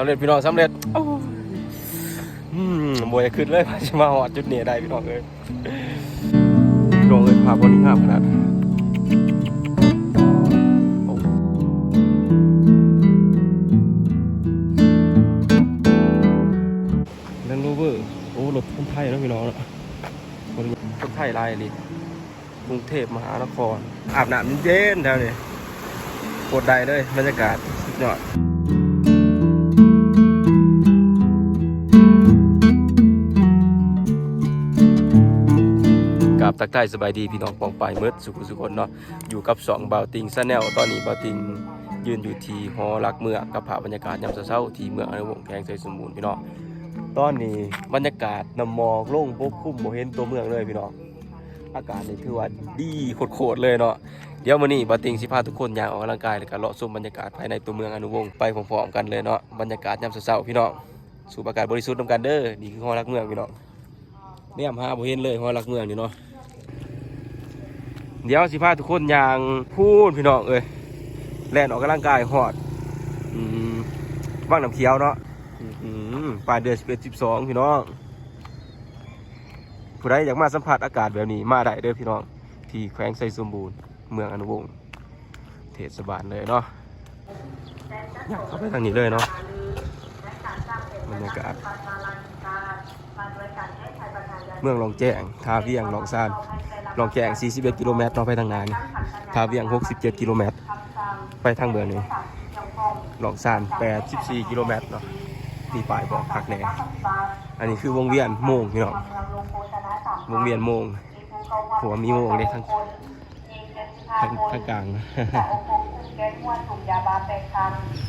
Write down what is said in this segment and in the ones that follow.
สำเร็จพี่น้องสำเร็จโอ้ยอืมบวยขึ้นเลยว่าจะมาหอดจุดนี้ได้พี่น้องเอ้ยพี่น้องเอ้ยภาพวันนี้งามขนาดโอ้แลนด์โรเวอร์โอ้รถคนไทยนะพี่น้องเนาะคนคนไทยลายนี่กรุงเทพมหานคร อาบน้ำเย็นๆแถวนี้กดได้เลยบรรยากาศสุดยอด ทักทายสบายดีพี่น้องปองปายเมิดสุขุสุคนเนาะอยู่กับสองบาวติงซาแนลตอนนี้บาวติงยืนอยู่ที่หอรักเมืองกับภาพบรรยากาศยามเช้าๆที่เมืองอนุวงศ์แขวงไสสมบูรณ์พี่น้องตอนนี้บรรยากาศน้ำหมอกลงปกคลุมบ่เห็นตัวเมืองเลยพี่น้องอากาศนี่ถือว่าดีโคตรเลยเนาะเดี๋ยวมื้อนี้บาวติงสิพาทุกคนย่างออกกำลังกายแล้วก็เลาะชมบรรยากาศภายในตัวเมืองอนุวงศ์ไปพร้อมๆกันเลยเนาะบรรยากาศยามเช้าๆพี่น้องสูบอากาศบริสุทธิ์นำกันเด้อนี่คือหอรักเมืองพี่น้องเนี่ยหาบ่เห็นเลยหอรักเมืองนี่เนาะ เดี๋ยวสิพาทุกคนยางพูนพี่น้องเอ้ยแล่นออกกำลังกายหอดอืมว่างน้ำเขียวเนาะปลายเดือนสิบเอ็ดสิบสองพี่น้องผู้ใดอยากมาสัมผัสอากาศแบบนี้มาได้เด้อพี่น้อง ที่แขวงไซสมบูรณ์ เมืองอนุวงศ์เทศบาลเลยเนาะอยากเข้าไปทางนี้เลยเนาะบรรยากาศ เมืองลองแจ้งทาเวียงลองซานลองแข่ง41กิโลเมตรเนาะไปทางนานทาเวียง 67กิโลเมตร ไปทางเบืองนี้ลองซาน84กิโลเมตรเนาะตีปลายบอกคักแน่อันนี้คือวงเวียนโมงพี่น้องวงเวียนโมงหัวมีโมงเลยทั้งทั้งทั้งกลาง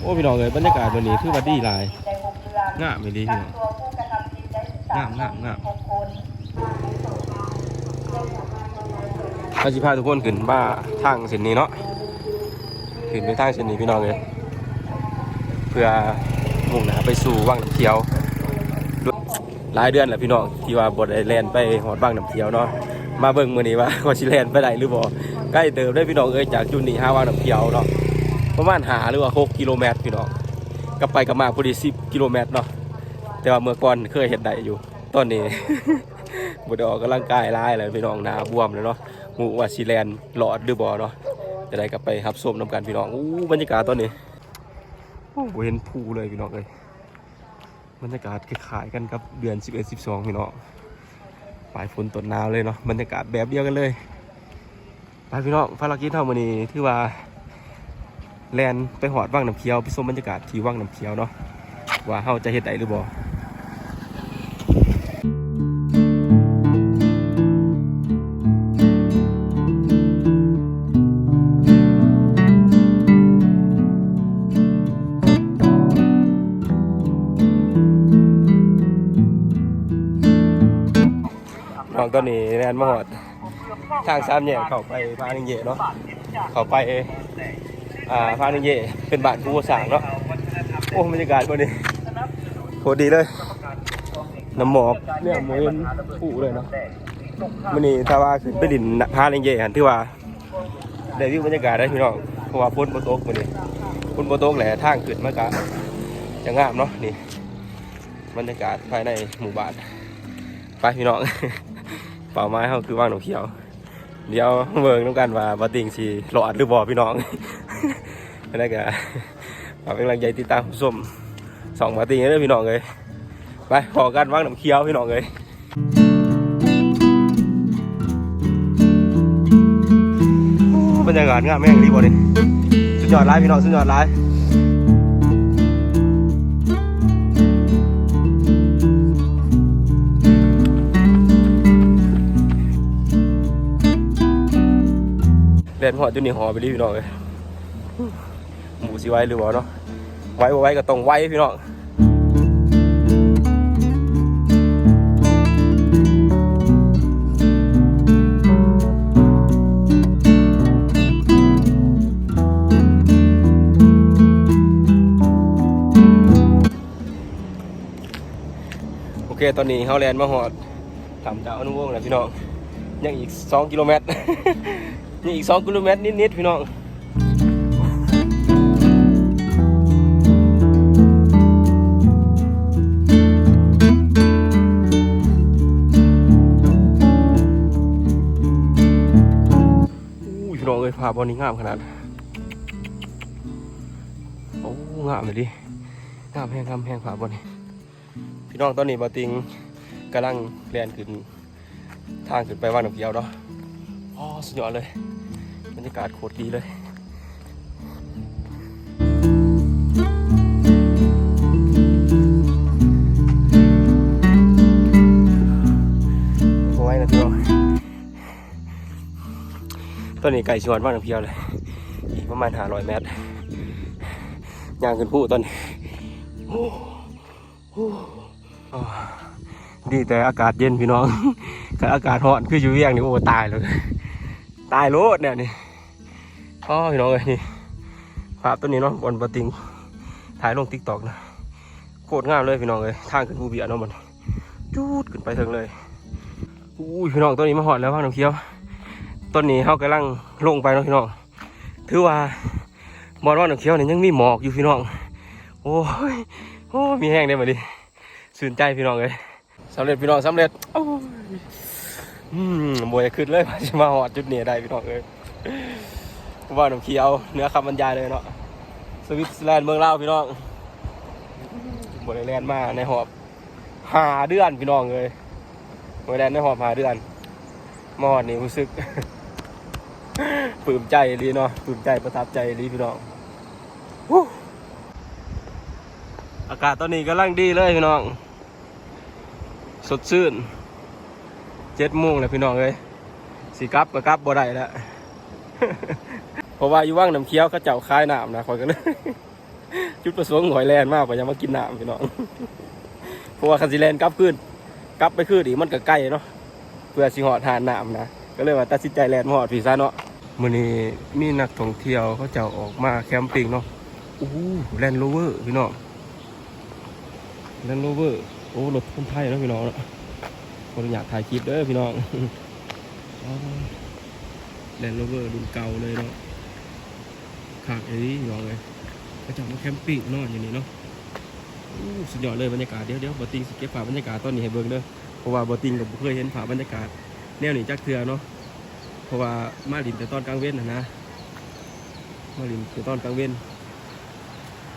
โอ้พี่น้องเลยบรรยากาศวันนี้คือว่าดีหลายงามไม่ดีพี่น้องงามง่ามง่าม อาชิพาทุกคนขึ้นมาทางเส้นนี้เนาะขึ้นไปทางเส้นนี้พี่น้องเลยเพื่อมุ่งหน้าไปสู่ว่างน้ำเขียวหลายเดือนแหละพี่น้องที่ว่าบดได้แลนไปหอดว่างน้ำเขียวเนาะมาเบิ่งมือนี้ว่าว่าสิแลนไปได้หรือบ่ใกล้เติมได้พี่น้องเอ้ยจากจุดนี้หาว่างน้ำเขียวเนาะประมาณหาหรือว่า6กิโลเมตรพี่น้องกลับไปกลับมาพอดี10กิโลเมตรเนาะแต่ว่าเมื่อก่อนเคยเห็นได้อยู่ตอนนี้บดออกกำลังกายหลายเลยพี่น้องหนาบวมเลยเนาะ หมูว่าซีแลนหลอดหรือบอเนาะจะได้กลับไปรับส้มน้ำกันพี่น้องอู้บรรยากาศตอนนี้โอ้โหเห็นภูเลยพี่น้องเลยบรรยากาศคล้ายๆกันกับเดือน 11 12พี่น้องปลายฝนต้นหนาวเลยเนาะบรรยากาศแบบเดียวกันเลยไปพี่น้องภารกิจเท่ามื้อนี้ถือว่าแลนไปหอดว่างน้ำเขียวไปชมบรรยากาศที่ว่างน้ำเขียวเนาะว่าเฮาจะเฮ็ดได้หรือบ่ ตอนนี้แลนมาหอดทางสามแยกเข้าไปพานิเยเนาะเข้าไปอ่าพานิเยเป็นบ้านผู้สร้างเนาะโอ้บรรยากาศวันนี้โคตรดีเลยน้ำหมอกเนี่ยเหมือนผู้เลยเนาะวันนี้ถ้าว่าขึ้นไปดินพานิเยหันที่ว่าได้วิวบรรยากาศได้พี่น้องเพราะว่าพ้นโบโต๊กวันนี้พ้นโบโต๊กแหละทางขึ้นมากะจะงามเนาะนี่บรรยากาศภายในหมู่บ้านไปพี่น้อง ป่าไม้เขาคือว่างหนูเขียว เดี๋ยวเบิ่งต้องกันว่าบาติงสีหลอดหรือบ่อพี่น้องไม่ได้กะฝากเป็นกำลังใจติดตามชมสองบาติงเลยพี่น้องเลยไปขอกันว่างหนูเขียวพี่น้องเลยบรรยากาศงามแม่งดีบ่นี่สุดยอดไลฟ์พี่น้องสุดยอดไลฟ์ เล่นหอดจุนี่หอไปดิพี่น้องเลยหมูสิไว้หรือเปล่าเนาะไว้บ่ไว้ก็ต้องไว้พี่น้องโอเค ตอนนี้เฮาแลนมาหอดทำดาวอนุวงศ์แล้วพี่น้อง ยังอีก 2 กิโลเมตร นี่อีก 2 กิโลเมตรนิด ๆ พี่น้ององเลยพาบอลนี้งามขนาด โอ้งามเลยดิ งามแพงงามแพงพาบอลนี้ พี่น้องตอนนี้บาติงกำลังเรียนขึ้น ทางขึ้นไปว่านกเดียวเนาะ อ๋อสุดยอดเลยบรรยากาศโคตรดีเลยโอ้นะพี่น้องตอนนี้ไก่ชวนว่านเกียวเลยอีกประมาณ500เมตรย่างขึ้นผู้ตอนนี้โอ้โหอ๋อดีแต่อากาศเย็นพี่น้องถ้าอากาศร้อนคืออยู่เวียงนี่โอ้ตายเลย ตายโลดเนี่ยนี่อ๋อพี่น้องเอ้ยนี่ภาพตัวนี้เนาะบนปะติงถ่ายลงติ๊กตอกนะโคตรงามเลยพี่น้องเลยทางขึ้นภูเบียเนาะมันจูดขึ้นไปถึงเลยอู้พี่น้องตัวนี้มาหอดแล้วพ่อน้องเคี้ยวต้นนี้เขากำลังลงไปเนาะพี่น้องถือว่าบอลว่าน้องเคี้ยวเนี่ยยังมีหมอกอยู่พี่น้องโอ้ยโอ้มีแห้งได้หมดิสื่นใจพี่น้องเลยสำเร็จพี่น้องสำเร็จ อืมบวยขึ้นเลยว่าจะมาหอดจุดนี้ได้พี่น้องเอ้ยว่าหนุ่มเขียวเนื้อคำบรรยายเลยเนาะสวิตเซอร์แลนด์เมืองเล่าพี่น้องบวยแลนด์มาในหอบหาเดือนพี่น้องเลยบวยแลนด์ในหอบหาเดือนมอดนี่รู้สึกปลื้มใจดีเนาะปลื้มใจประทับใจดีพี่น้องอากาศตอนนี้กำลังดีเลยพี่น้อง สดชื่น เจ็ดโมงแล้วพี่น้องเอ้ยสีกลับก็กลับบ่ได้แล้วเพราะว่าอยู่ว่างน้ำเคี้ยวเขาเจ้าคายน้ำนะคอยกันเลยจุดประสงค์หอยแลนมากกว่ายังมากินน้ำพี่น้องเพราะว่าคันสิแลนกลับขึ้นกลับไปขึ้นอีกมันก็ใกล้เนาะเพื่อสิหอดทานน้ำนะก็เลยว่าตัดสินใจแลนหอดพี่ซะเนาะมื้อนี้มีนักท่องเที่ยวเขาเจ้าออกมาแคมปิ้งเนาะอู้แลนโรเวอร์พี่น้องแลนโรเวอร์โอ้รถคนไทยเนาะพี่น้องเนาะ คนอยากถ่ายคลิปเด้อพี่น้องแลนด์โรเวอร์รุ่นเก่าเลยเนาะขากไอ้นี่พี่น้องเลยก็จะมาแคมปิ้งนอนอย่างนี้เนาะสุดยอดเลยบรรยากาศเดี๋ยวเดี๋ยวบอติงสเก็ตภาพบรรยากาศตอนนี้ให้เบิ่งเด้อเพราะว่าบอติงกับเคยเห็นภาพบรรยากาศแนวนี้จักเทือเนาะเพราะว่ามาลินแต่ตอนกลางเว้นนะนะมาลินแต่ตอนกลางเว้น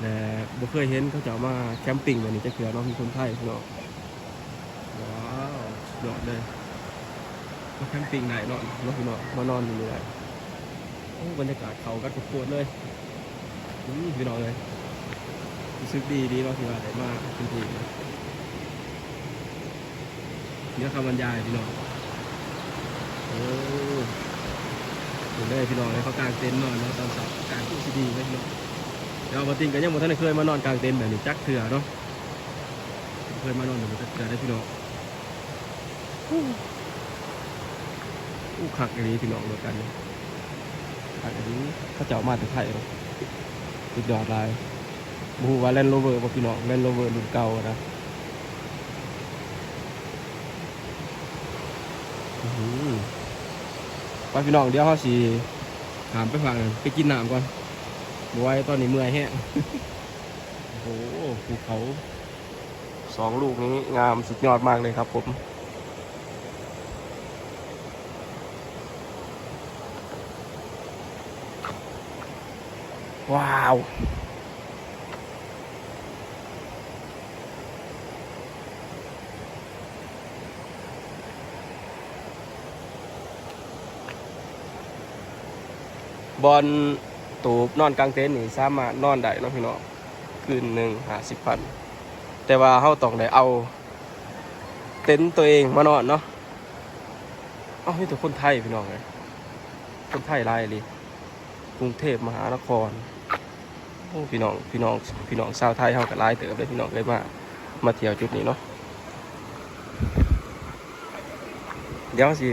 แต่บ่เคยเห็นเขาจะมาแคมปิ้งแบบนี้จักเทือเนาะมีคนไทยพี่น้องว้าวสุ ดอดเลยมาแคมปิ้งไหนนอนนอนนอนมานอนอยู่เลยโอ้บรรยากาศเขากันโคตรเลยอืมพี่น้องเลยรู้สึกดีดีเนาะที่ว่าได้มาเป็นทีนะเนี่ยคำบรรยายพี่น้องโอ้เห็นเลยพี่น้องเลยเขากางเต็นท์นอนนะตอนเช้ากางที่ดีเลยพี่น้องเดี๋ยวมาติงกันยังบ่ทันเคยมานอนกางเต็นท์แบบนี้จักเถื่อเนาะเคยมานอนแบบนี้จักเถื่อได้พี่น้อง อู้ขักอันนี้พี่น้องเดียวกันขักอันนี้เขาเจ้ามาแต่ไทยเนาะสุดยอดลายบูว่าแลนโรเวอร์บ่พี่น้องแลนโรเวอร์รุ่นเก่านะอื้อหือไปพี่น้องเดี๋ยวเขาสิถามไปฟังไปกินน้ำก่อนบไหว้ตอนนี้เมื่อยแห้งโอ้โหภูเขาสองลูกนี้งามสุดยอดมากเลยครับผม ว้าว บอลตูบนอนกลางเต็นท์นี่สามารถนอนได้เนาะพี่น้องคืนหนึ่งหาสิบพัน แต่ว่าเขาต้องได้เอา เต็นท์ตัวเองมานอนเนาะเอ้ามีแต่คนไทยพี่น้องเลยคนไทยหลายเลยกรุงเทพมหานคร พี่น้องพี่น้องพี่น้องชาวไทยเฮากับลายเติบเลยพี่น้องเลยมามาเที่ยวจุดนี้เนาะเดี๋ยวสิ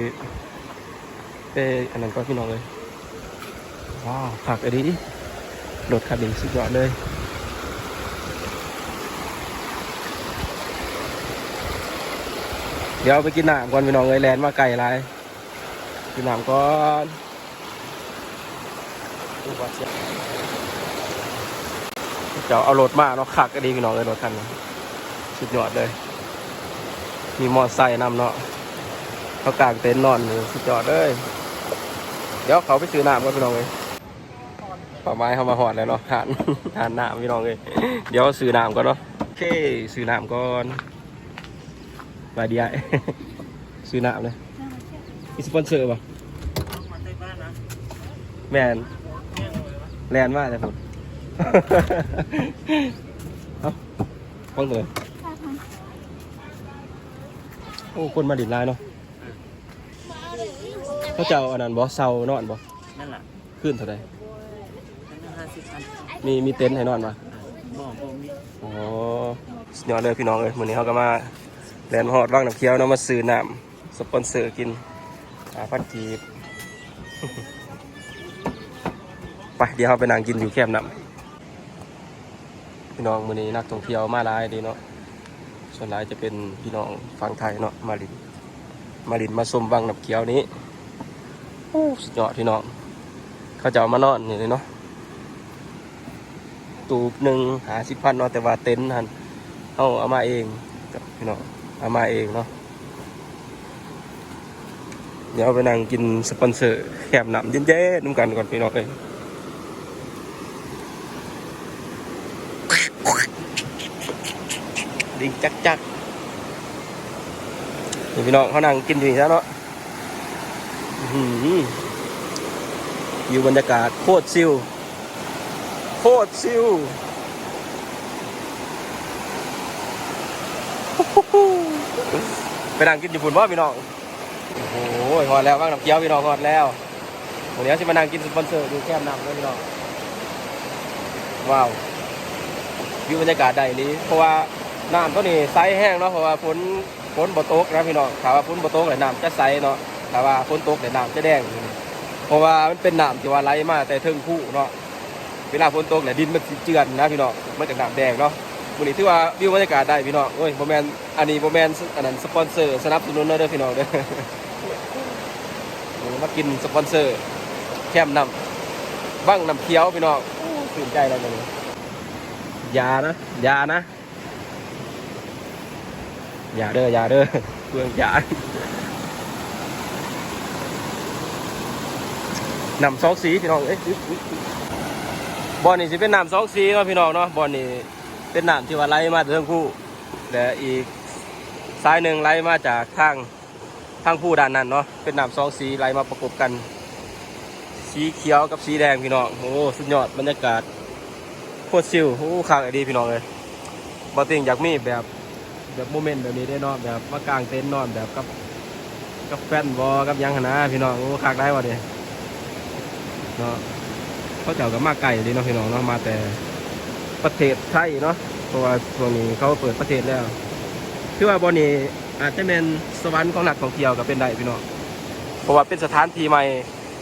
ไปอันนั้นก็พี่น้องเลยว้าวผักอันนี้ดิรถคันนี้สุดยอดเลยเดี๋ยวไปกินน้ำก่อนพี่น้องเลยแลนมาไก่ไรกินน้ำก่อนเจ้าเอารถมาเนาะขักก็ดีพี่น้องเลยรถคันนี้สุดยอดเลย มีมอไซค์นำเนาะเขากางเต็นท์นอนอยู่สุดยอดเลยเดี๋ยวเขาไปซื้อน้ำก่อนพี่น้องเลยป่าไม้เขามาหอดแล้วเนาะหานหานน้ำพี่น้องเลยเดี๋ยวซื้อน้ำก่อนเนาะโอเคซื้อน้ำก่อนไปเดียวซื้อน้ำเลยมีสปอนเซอร์ป่ะแมนแลนมากเลยผม เอาฟังเลยโอ้ คนมาดิดลายเนาะเขาเจ้าอันนั้นบ่เซานอนบ่นั่นแหละขึ้นเท่าไรนั่นห้าสิบพันมีมีเต็นท์ให้นอนปะบอกผมนี่อ๋อสุดยอดเลยพี่น้องเลยมื้อนี้เขาก็มาแลนด์ฮอดว่างน้ำเคี้ยวเนาะมาซื้อน้ำสปอนเซอร์กินอาพันกีบไปเดี๋ยวเราไปนั่งกินอยู่แคมป์น้ำ พี่น้องมื้อนี้นักท่องเที่ยวมาหลายดีเนาะส่วนหลายจะเป็นพี่น้องฝั่งไทยเนาะมาลิน มาลินมาชมว่างน้ำเคี้ยวนี้โอ้สุดยอดพี่น้อง เขาจะเอามานอนนี่เลยเนาะตูบหนึ่งหาสิบพันเนาะแต่ว่าเต็นท์หันเอาเอามาเองกับพี่น้องเอามาเองเนาะเดี๋ยวไปนั่งกินสปอนเซอร์แคบหนำเย็นๆน้ำกันก่อนพี่น้องเลย ดิงจักจักนี่พี่น้องเขานั่งกินอยู่นี่แล้วเนาะอื้อยู่บรรยากาศโคตรซิลโคตรซิวไปนั่งกินญี่ปุ่นว่าพี่น้อง โอ้โหหอดแล้วว่างน้ำเกี๊ยวพี่น้องหอดแล้ววันนี้จะมานั่งกินสปอนเซอร์ดูแก้มน้ำด้วยพี่น้อง ว้าววิวบรรยากาศใดนี้ เพราะว่า น้ำตัวนี้ใสแห้งเนาะเพราะว่าฝนฝนบ่ตกนะพี่น้องถ้าว่าฝนบ่ตกเลยน้ำจะใสเนาะถ้าว่าฝนตกเลยน้ำจะแดงเพราะว่ามันเป็นน้ำที่ว่าไหลมาแต่เทิงผู้เนาะเวลาฝนตกเนี่ยดินมันเจือนนะพี่น้องมันจากน้ำแดงเนาะวันนี้ถือว่าวิวบรรยากาศได้พี่น้องโอ้ยโมแมนอันนี้โมแมนอันนั้นสปอนเซอร์สนับสนุนเด้อพี่น้องเด้อมากินสปอนเซอร์แคมน้ำบ้างน้ำเคี้ยวพี่น้องตื่นใจแล้วเลยอยานะยานะ อย่าเด้ออย่าเด้อเพื่องอย่านำซอกสีพี่น้องเอ้ยอุ๊ยอุ๊ยอุ๊ยบอลนี่สิเป็นน้ำสองสีเนาะพี่น้องเนาะบอลนี่เป็นน้ำที่ว่าไหลมาจากทางผู้แต่อีกสายหนึ่งไหลมาจากทางทางผู้ด้านนั้นเนาะเป็นน้ำสองสีไหลมาประกบกัน สีเขียวกับสีแดงพี่น้องโอ้สุดยอดบรรยากาศโคตรซิลโอ้ขางไอดีพี่น้องเลยบอติงอยากมีแบบ แบบโมเมนต์แบบนี้ได้เนาะแบบมากลางเต็นท์นอนแบบกับกับแฟนบอกับยังหนะพี่น้องโอ้ข้างได้วะเดีเนาะเขาเจ้าก็มาไกลเลยเนาะพี่น้องเนาะมาแต่ประเทศไทยเนาะเพราะว่าช่วงนี้เขาเปิดประเทศแล้วคือว่าบอนี้อาจจะเป็นสวรรค์ของนักท่องเที่ยวก็เป็นได้พี่น้องเพราะว่าเป็นสถานที่ใหม่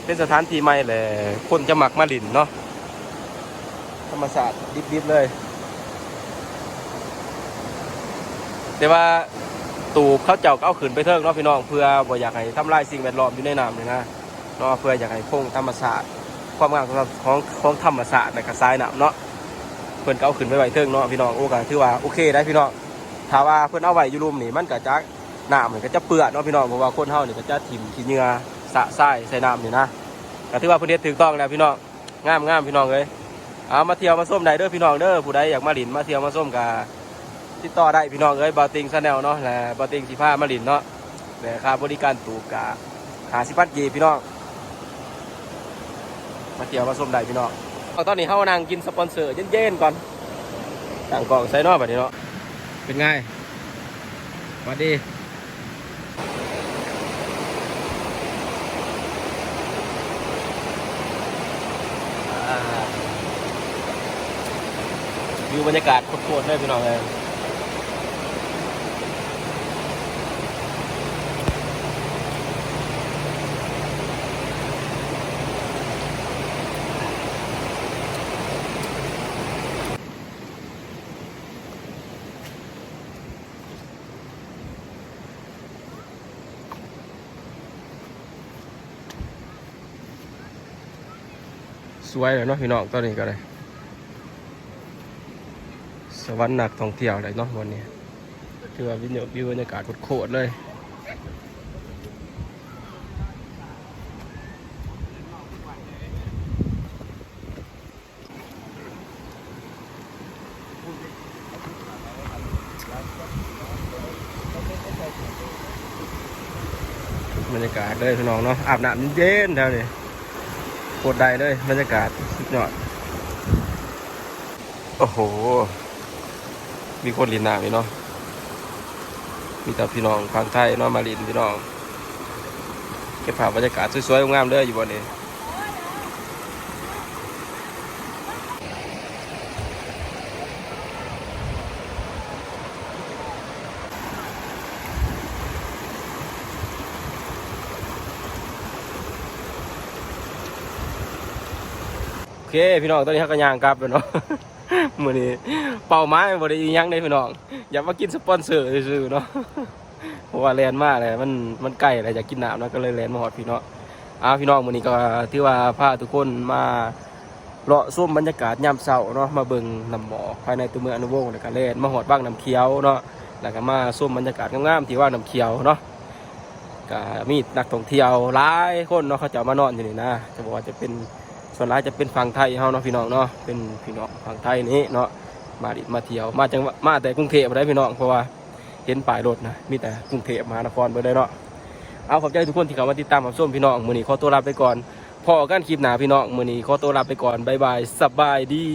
เป็นสถานที่ใหม่แหละคนจะหมักมาลินเนาะธรรมศาสตร์ดิบๆเลย แต่ว่าตูบเขาเจ้าก็เอาขึ้นไปเทิงเนาะพี่น้องเพื่อบ่อยากให้ทำลายสิ่งแวดล้อมอยู่ในน้ำเลยนะเนาะเพื่ออยากให้คงธรรมศาสตร์ความงามของของของธรรมศาสตร์ในกระสายน้ำเนาะเพื่อนก็เอาขึ้นไปไว้เทิงเนาะพี่น้องโอ้ก็ถือว่าโอเคได้พี่น้องถ้าว่าเพื่อนเอาไว้อยู่รุมนี่มันก็จะน้ำมันก็จะเปื้อนเนาะพี่น้องเพราะว่าคนเฮานี่ก็จะถิ่มขี้เหงื่อสะทรายใส่น้ำนี่นะก็ถือว่าเพื่อนเฮ็ดถูกต้องแล้วพี่น้องงามงามพี่น้องเลยเอามาเที่ยวมาส้มได้เด้อพี่น้องเด้อผู้ใดอยากมาหลินมาเที่ยวมาส้มกับ ติดต่อได้พี่น้องเอ้ยบาติงซาแนลเนาะและบาติงสีผ้ามาลินเนาะแต่ค่าบริการตูกกะหาสิพัดกีพี่น้องมาเที่ยวมาส้มได้พี่น้องตอนนี้เฮานั่งกินสปอนเซอร์เย็นๆก่อนต่างกล่องใส่นอกแบบนี้เนาะเป็นไงสวัสดีวิวบรรยากาศโคตรๆเลยพี่น้องเลย วยเลยเนาะพี่น้องตอนนี้ก็เลยสวรรค์หนักท่องเที่ยวเลยเนาะวันนี้ถือว่าวิววิวบรรยากาศโคตรเลยบรรยากาศเลยพี่น้องเนาะอาบน้ำเย็นๆแถวนี้ โคตรได้เลยบรรยากาศสุดยอด โอ้โห มีคนลินน้ำอยู่เนาะมีแต่พี่น้องฟังไทยเนาะมาลินพี่น้องเก็บภาพบรรยากาศสวยๆงามเลยอยู่บนนี้ เคพี่น้องตอนนี้เขาก็ย่างกลับแล้วเนาะมือนี้เป่าไม้บริยังได้พี่น้อง อยากมากินสปอนเซอร์ซื่อๆเนาะเพราะว่าแลนมากเลยมันมันใกล้อะไรอยากกินน้ำเนาะก็เลยแลนมาหอดพี่เนาะอ้าพี่น้องมื่อนี้ก็ที่ว่าพาทุกคนมาเลาะส้มบรรยากาศยามเช้าเนาะมาเบิ่งน้ำหมอกภายในตัวเมืองอนุวงศ์แล้วก็แลนมาหอดบ้างน้ำเขียวเนาะแล้วก็มาส้มบรรยากาศงามๆที่ว่าน้ำเขียวเนาะก็มีนักท่องเที่ยวหลายคนเนาะเขาจะมานอนอยู่นี่นะจะบอกว่าจะเป็น ส่วนหลายจะเป็นฝั่งไทยเฮาเนาะพี่น้องเนาะเป็นพี่น้องฝั่งไทยนี้เนาะมาดิมาเที่ยวมาจังหวัดมาแต่กรุงเทพได้พี่น้องเพราะว่าเห็นป่ายรถนะมีแต่กรุงเทพมหานครไปได้เนาะเอาขอบใจทุกคนที่เข้ามาติดตามรับชมพี่น้องมือนี้ขอตัวลาไปก่อนพอกันคลิปหนาพี่น้องมือนี้ขอตัวลาไปก่อนบายบายสบายดี